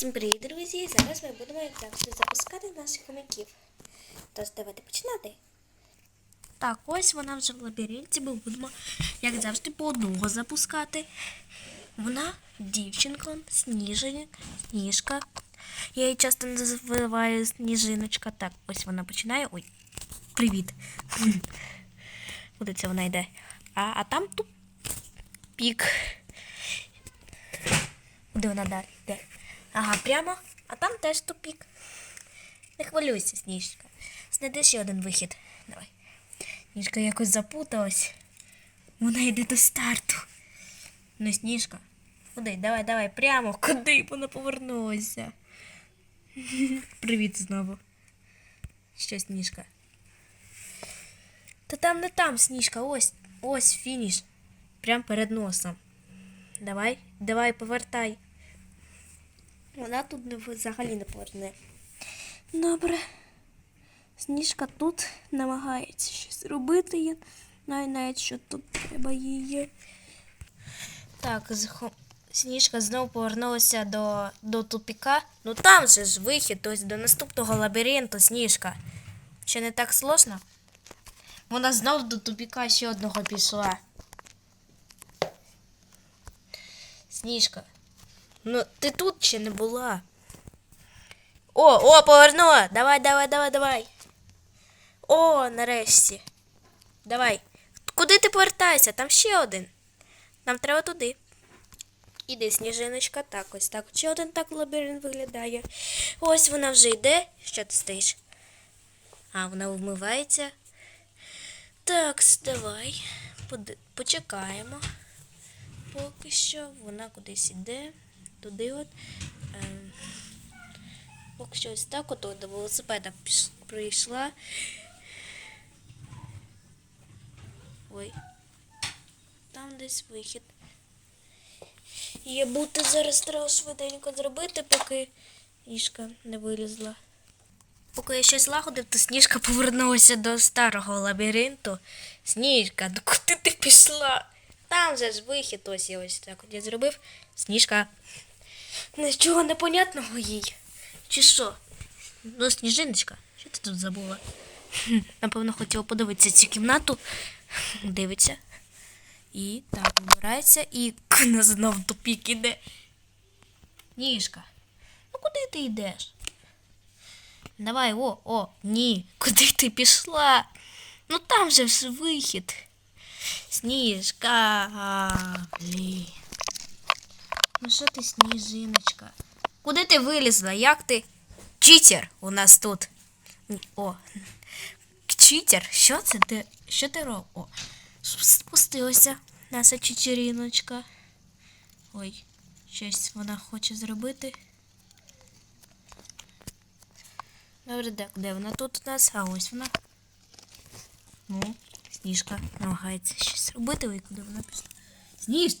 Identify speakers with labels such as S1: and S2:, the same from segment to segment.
S1: Всім привіт, друзі! Зараз ми будемо, як завжди, запускати наших хомяків. Тож давайте починати. Так, ось вона вже в лабіринті, ми будемо, як завжди, по одного запускати. Вона дівчинка, сніженька, сніжка. Я її часто називаю сніжиночка. Так, ось вона починає. Ой, привіт. Куди це вона йде? А, а там тут пік. Куди вона далі йде? Ага, прямо, а там теж тупік. Не хвилюйся, Сніжка. Знайди ще один вихід. Давай. Сніжка якось запуталась. Вона йде до старту. Ну, Сніжка. Куди? Давай, давай, прямо. Куди? Вона повернулася. Привіт знову. Що, Сніжка? Та там не там, Сніжка, ось, ось фініш. Прям перед носом. Давай, давай, повертай. Вона тут взагалі не поверне. Добре. Сніжка тут намагається щось робити. Я навіть, що тут треба її. Так, Сніжка знову повернулася до, до тупіка. Ну там же ж вихід, ось до наступного лабіринту, Сніжка. Ще не так сложно? Вона знов до тупіка ще одного пішла. Сніжка. Ну, ти тут ще не була. О, о, повернула! Давай, давай, давай, давай. О, нарешті. Давай. Куди ти повертаєшся? Там ще один. Нам треба туди. Іди, сніжиночка, так ось так. Ще один так лабіринт виглядає. Ось вона вже йде. Що ти стоїш? А, вона вмивається. Так, давай. Почекаємо. Поки що вона кудись іде. Туди от. Ем, поки що ось так от до велосипеда прийшла. Ой. Там десь вихід. Є бути зараз треба швиденько зробити, поки Ішка не вилізла. Поки я щось лагодив, то Сніжка повернулася до старого лабіринту. Сніжка, ну куди ти пішла? Там же ж вихід ось я ось так от я зробив. Сніжка. Нічого непонятного їй. Чи що? Ну, сніжиночка, що ти тут забула? Напевно, хотіла подивитися цю кімнату. Дивиться. І так, вибирається і на знов тупік іде. Ніжка. Ну куди ти йдеш? Давай, о, о, ні. Куди ти пішла? Ну там же вихід. Сніжка. Блін. Що ти, сніжиночка? Куди ти вилізла? Як ти? Читер у нас тут. О. Читер? Що це? Ти, що ти робиш? О. Спустилася наша чичеріночка. Ой, щось вона хоче зробити. Добре, де, де вона тут у нас? А ось вона. Ну, сніжка намагається щось робити. Ой, куди вона пішла? Сніж!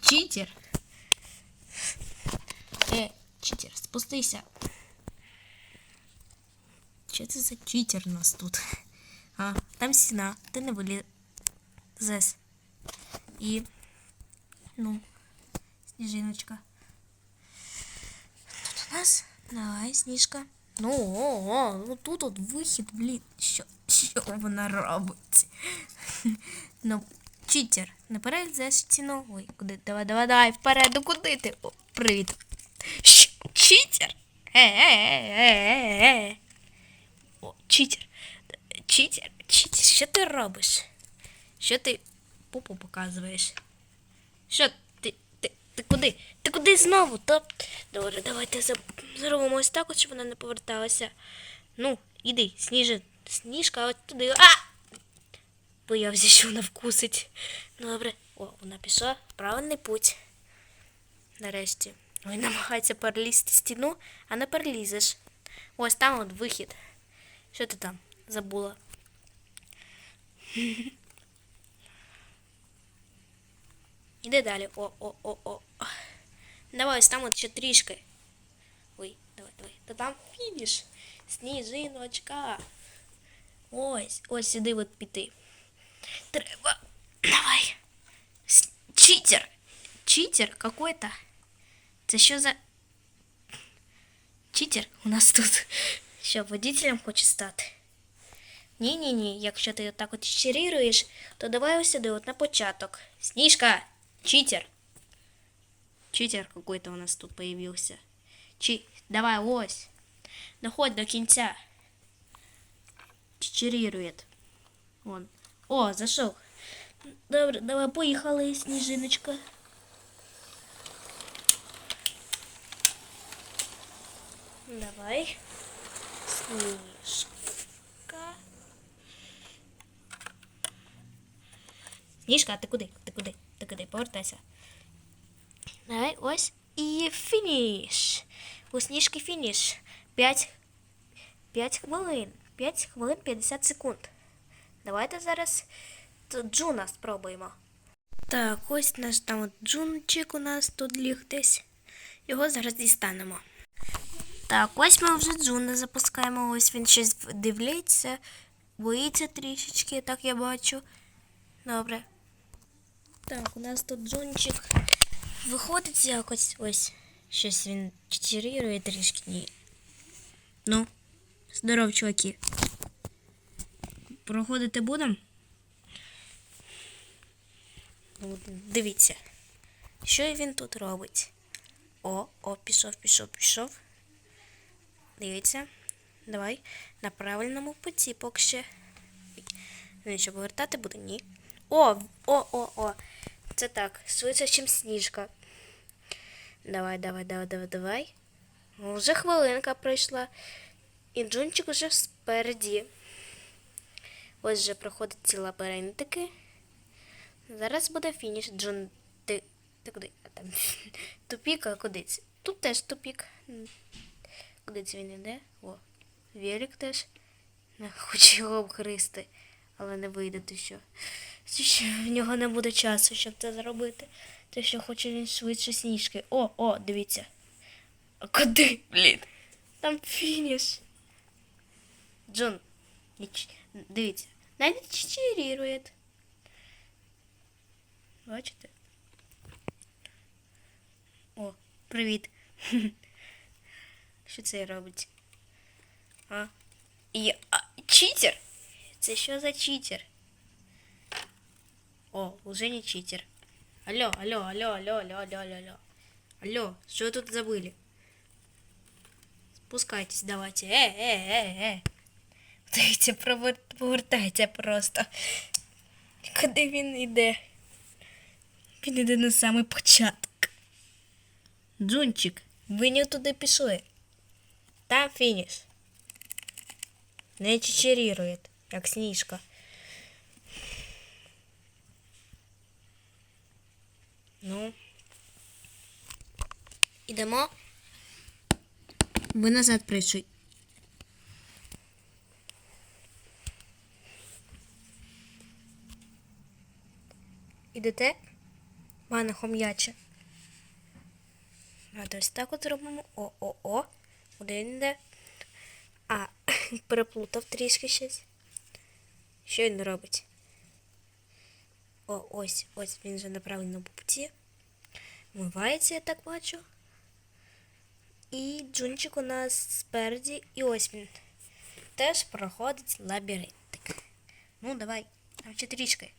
S1: Читер! спустися. Що це за читер у нас тут? А, там стіна, ти не вилізеш. І, ну, сніжиночка. Тут у нас, давай, сніжка. Ну, о, о, ну тут от вихід, блін. Що, що вона робить? Ну, читер, не перелізеш стіну. Ой, куди? Давай, давай, давай, вперед, ну куди ти? О, привіт. О, читер. Читер, читер, що ти робиш? Що ти пупу показуєш? Що ти, ти, ти куди? Ти куди знову? То... Добре, давайте зробимо ось так, щоб вона не поверталася. Ну, іди, сніжи. Сніжка, от туди. А! Боявся, що вона вкусить. Добре. О, вона пішла правильний путь. Нарешті. Ой, намагається перелізти стіну, а не перелізеш. Ось там от вихід. Що ти там забула? Іди далі. О, о, о, о. Давай, ось там от ще трішки. Ой, давай, давай. Та там фініш. Сніжиночка. Ось, ось сюди от піти. Треба. Давай. С- Читер. Читер какой-то. Це що за читер у нас тут. Що, водителем хоче стати? Ні-ні-ні, якщо ти отак от щиріруєш, то давай ось сюди, от на початок. Сніжка, читер. Читер какой-то у нас тут появился. Чи... Давай, ось. Доходь до кінця. Чичерирует. Вон. О, зашел. Добре, давай поїхали, сніжиночка. Давай. Сніжка. Сніжка, а ти куди? Ти куди? Ти куди? Повертайся. Давай, ось. І фініш. У сніжки фініш. 5, 5 хвилин. 5 хвилин 50 секунд. Давайте зараз Джуна спробуємо. Так, ось наш там джунчик у нас тут ліг десь. Його зараз дістанемо. Так, ось ми вже джуна запускаємо. Ось він щось дивляється, боїться трішечки, так я бачу. Добре. Так, у нас тут джунчик виходить якось ось. Щось він читерірує трішки. Ні. Ну, здоров, чуваки. Проходити будемо? Ну, дивіться. Що він тут робить? О, о, пішов, пішов, пішов. Дивіться. Давай. На правильному путі поки ще. Він що повертати буде? Ні. О, о, о, о. Це так. Швидше, ніж сніжка. Давай, давай, давай, давай, давай. Вже хвилинка пройшла. І Джунчик уже спереді. Ось вже проходить ці лабіринтики. Зараз буде фініш. Джун. Ти, ти куди? Там тупік, а куди? Тут теж тупік. Куди це він іде? О, Велик теж. Хоче його обгризти, але не вийде ти що. Що в нього не буде часу, щоб це зробити. Те, що хоче він швидше сніжки. О, о, дивіться. А куди, блін? Там фініш. Джон, дивіться, навіть чичерірує. Бачите? О, привіт. Що це робить? А? І, а, читер? Це що за читер? О, уже не читер. Алло, алло, алло, алло, алло, алло, алло, алло. Алло, что вы тут забыли? Спускайтесь, давайте. Э, э, э, э. Дивіться, провер- повертайте просто. Куди він іде? Він іде на самий початок. Джунчик, ви не туди пішли. Там фініш. Не чичерірує, як сніжка. Ну. Ідемо. Ви назад прийшли. Ідете? Пане хом'яче. А ось так от зробимо. О-о-о. Один йде. А, переплутав трішки щось. Що він робить? О, ось, ось він вже на правильному путі. Вмивається, я так бачу. І джунчик у нас спереді. І ось він теж проходить лабіринтик. Ну, давай, там ще трішки.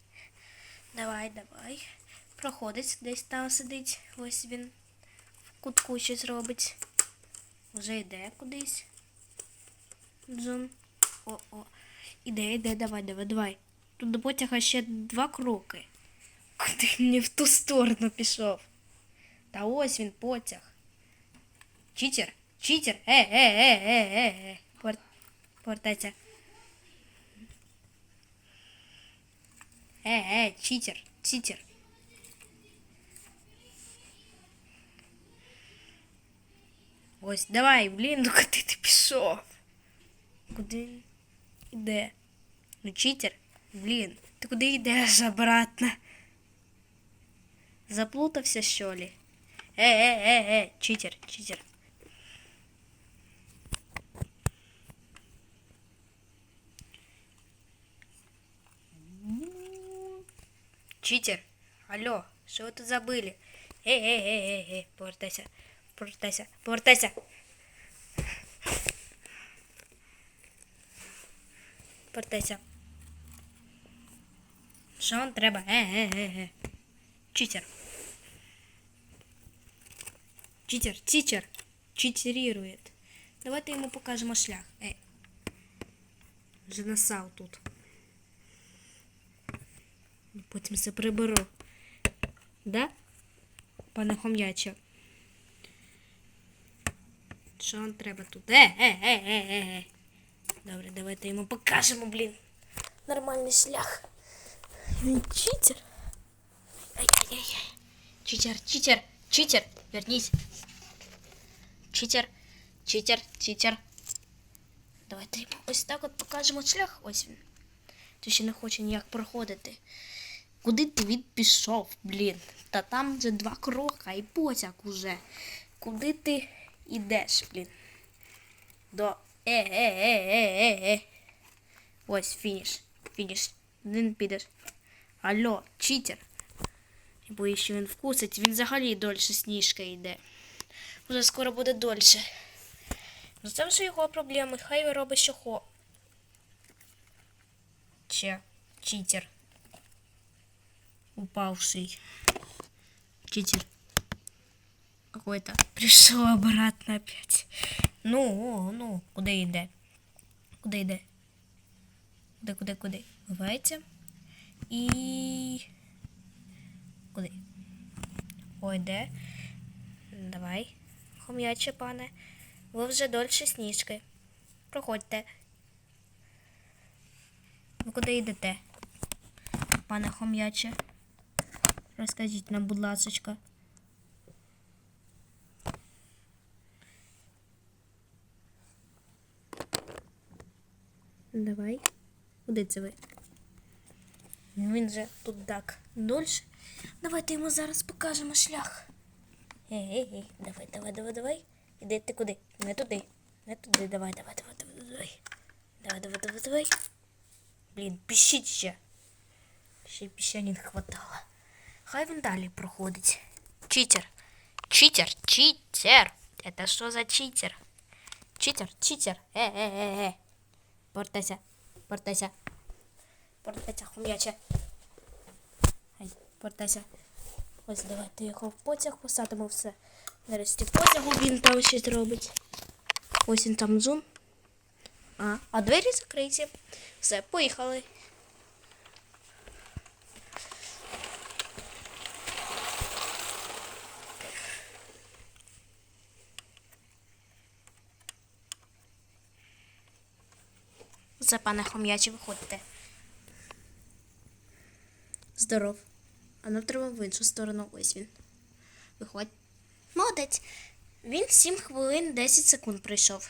S1: Давай, давай. Проходить, десь там сидить. Ось він в кутку щось робить. Вже йде кудись. Джун. О-о. Іде, іде, давай, давай, давай. Тут до потяга ще два кроки. Куди не в ту сторону пішов? Та ось він потяг. Читер, читер, е, е, е, е, е, е. Повер- Повертайся. Е, е, читер, читер. Ось, давай, блін, ну куди ти пішов? Куди він іде? Ну, читер, блін, ти куди йдеш обратно? Заплутався, що ли? Е, е, е, е, читер, читер. Читер, алло, що ви тут забили? Ей, ей, ей, ей, ей, повертайся, Повертайся, повертайся. Портеся. Що вам треба? Е, е, е, е. Читер. Читер, тичер. Читерирует. Давайте йому покажемо шлях. Ей. Вже насав тут. Потім все приберу. Да? Пане хом'яче. Що вам треба тут? Е, е, е, е, е, е. Добре, давайте йому покажемо, блін. Нормальний шлях. Він читер. Читер, читер, читер. Вернись. Читер, читер, читер. Давайте йому ось так от покажемо шлях. Ось він. Ти ще не хоче ніяк проходити. Куди ти від пішов, блін? Та там вже два крока і потяг уже. Куди ти йдеш, блін? До. Е, е, е, е, е, е. Ось фініш. Фініш. Він підеш. Алло, читер. Боюсь, що він вкусить. Він взагалі дольше сніжка йде. Уже скоро буде дольше. Ну це вже його проблеми. Хай робить, що хо. Че, читер. Упавший. Читер. Какой-то. Пришел обратно опять. Ну, ну, куди йде? Куди йде? Куди, куди, куди? Ховається. І. Куди? Ой, де? Давай. Хом'яче, пане. Ви вже дольше сніжки. Проходьте. Ви куди йдете? Пане хом'яче. Розкажіть нам, будь ласочка. Давай. Куди це ви? Він же тут так дольше. Давайте йому зараз покажемо шлях. Ей, ей, ей, давай, давай, давай, давай. Іди ти куди? Не туди. Не туди. Давай, давай, давай, давай, давай. Давай, давай, давай, давай. Блін, піщить ще. Ще піщанін хватало. Хай він далі проходить. Читер. Читер, читер. Это що за читер? Читер, читер. Е, е, е, е. Портайся, портайся. Портайся, хум'яче. Ай, портайся. Ось давайте його в потяг посадимо все. Нарешті потягу він там щось робить. Ось він там зум. А, а двері закриті. Все, поїхали. Це пане хом'яче, виходьте. Здоров. А нам треба в іншу сторону. Ось він. Виходь. Молодець. Він 7 хвилин 10 секунд прийшов.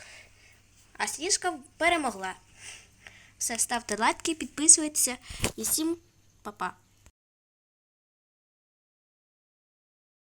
S1: А сніжка перемогла. Все, ставте лайки, підписуйтеся і всім па-па.